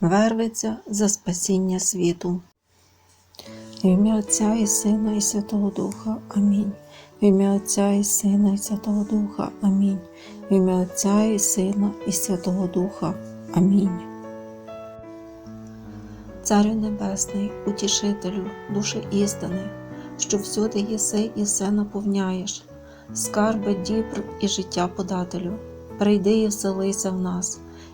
верветься за спасіння світу. В ім'я Отця і Сина і Святого Духа. Амінь. В ім'я Отця і Сина і Святого Духа. Амінь. В ім'я Отця і Сина і Святого Духа. Амінь. Царю Небесний, утішителю, душі істини, що всюди єси і все наповняєш, скарби дібр і життя подателю, прийди і вселися в нас,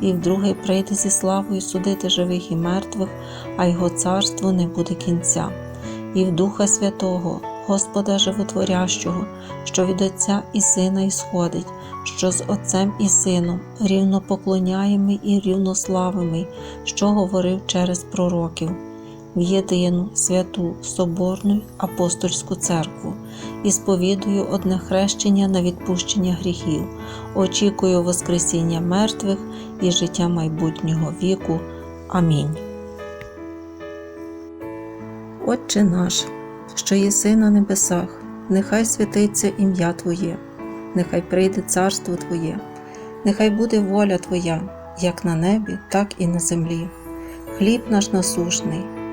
і вдруге прийде зі славою судити живих і мертвих, а його царству не буде кінця, і в Духа Святого. Господа Животворящого, що від Отця і Сина ісходить, що з Отцем і Сином рівнопоклоняємий і рівнославимий, що говорив через пророків, в єдину святу Соборну апостольську церкву і сповідую одне хрещення на відпущення гріхів, очікую Воскресіння мертвих і життя майбутнього віку. Амінь. Отче наш що єси на небесах, нехай святиться ім'я Твоє, нехай прийде царство Твоє, нехай буде воля Твоя, як на небі, так і на землі. Хліб наш насушний,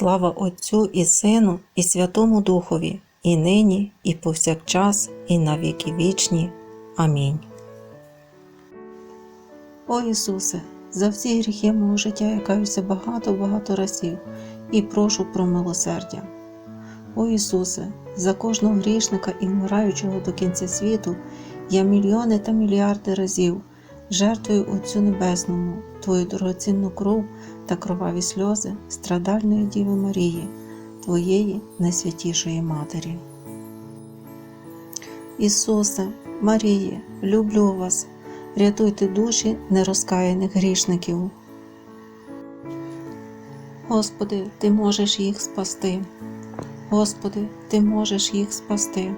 Слава Отцю і Сину, і Святому Духові, і нині, і повсякчас, і на віки вічні. Амінь. О Ісусе! За всі гріхи мого життя я каюся багато-багато разів і прошу про милосердя. О Ісусе, за кожного грішника і вмираючого до кінця світу я мільйони та мільярди разів жертвую Отцю Небесному, Твою дорогоцінну кров та кроваві сльози страдальної Діви Марії, Твоєї найсвятішої Матері. Ісусе, Маріє, люблю вас рятуйте душі нерозкаяних грішників. Господи, Ти можеш їх спасти. Господи, Ти можеш їх спасти.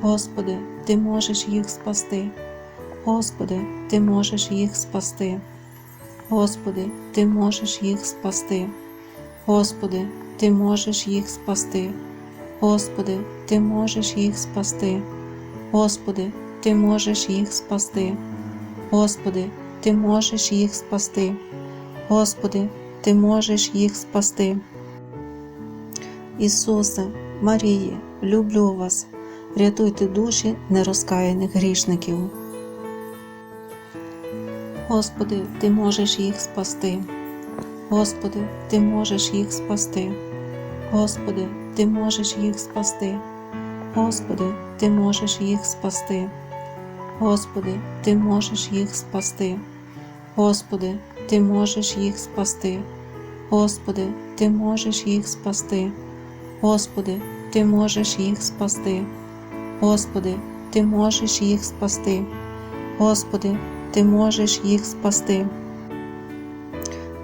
Господи, Ти можеш їх спасти. Господи, Ти можеш їх спасти. Господи, Ти можеш їх спасти. Господи, Ти можеш їх спасти. Господи, Ти можеш їх спасти. Господи, Ти можеш їх спасти. Господи, Ти можеш їх спасти. Господи, Ти можеш їх спасти. Ісусе, Маріє, люблю вас, рятуйте душі нерозкаяних грішників. Господи, Ти можеш їх спасти. Господи, Ти можеш їх спасти. Господи, Ти можеш їх спасти. Господи, Ти можеш їх спасти. Господи, Ти можеш їх спасти. Господи, Ти можеш їх спасти. Господи, Ти можеш їх спасти. Господи, Ти можеш їх спасти. Господи, Ти можеш їх спасти. Господи, Ти можеш їх спасти.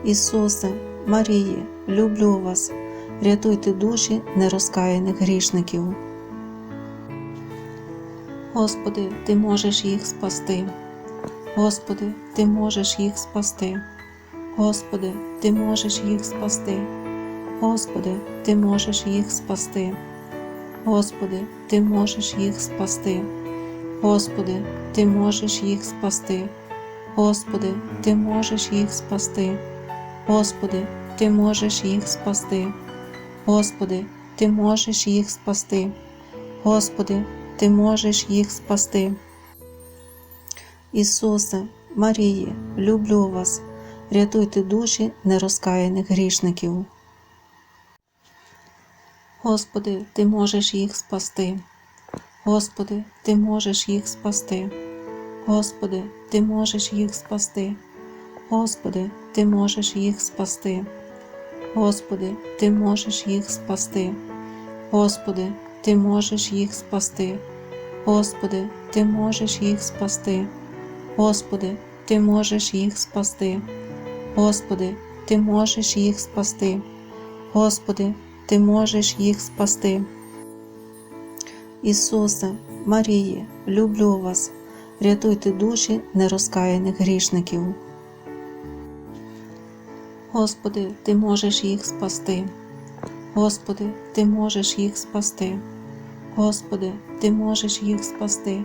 Ісусе, Маріє, люблю вас, рятуйте душі нерозкаяних грішників. Господи, Ти можеш їх спасти. Господи, Ти можеш їх спасти. Господи, Ти можеш їх спасти. Господи, Ти можеш їх спасти. Господи, Ти можеш їх спасти. Господи, Ти можеш їх спасти. Господи, Ти можеш їх спасти. Господи, Ти можеш їх спасти. Господи, Ти можеш їх спасти. Господи, Ти можеш їх спасти. Ісусе, Марії, люблю вас, рятуйте душі нерозкаяних грішників. Господи, Ти можеш їх спасти. Господи, Ти можеш їх спасти. Господи, Ти можеш їх спасти. Господи, Ти можеш їх спасти. Господи, Ти можеш їх спасти. Господи, Ти можеш їх спасти. Господи, Ти можеш їх спасти. Господи, Ти можеш їх спасти. Господи, Ти можеш їх спасти. Господи, Ти можеш їх спасти. Ісусе, Марії, люблю вас, рятуйте душі нерозкаяних грішників. Господи, Ти можеш їх спасти. Господи, Ти можеш їх спасти. Господи, Ти можеш їх спасти.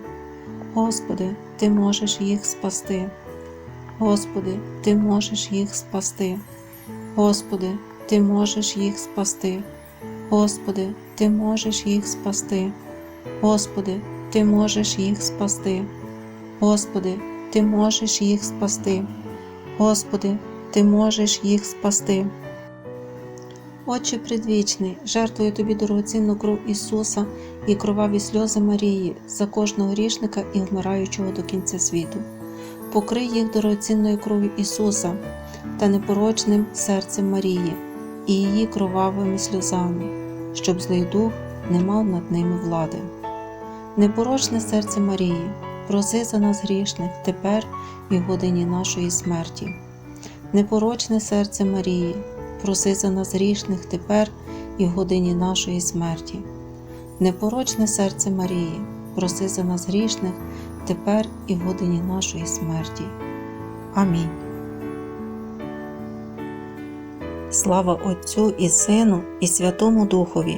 Господи, Ти можеш їх спасти. Господи, Ти можеш їх спасти. Господи, Ти можеш їх спасти. Господи, Ти можеш їх спасти. Господи, Ти можеш їх спасти. Господи, Ти можеш їх спасти. Господи, Ти можеш їх спасти. Отче предвічний, жертвую тобі дорогоцінну кров Ісуса і кроваві сльози Марії за кожного грішника і вмираючого до кінця світу. Покрий їх дорогоцінною кров'ю Ісуса та непорочним серцем Марії і її кровавими сльозами, щоб злий дух не мав над ними влади. Непорочне серце Марії, проси за нас грішних тепер і в годині нашої смерті. Непорочне серце Марії, проси за нас грішних тепер і в годині нашої смерті. Непорочне серце Марії, проси за нас грішних тепер і в годині нашої смерті. Амінь. Слава Отцю і Сину, і Святому Духові,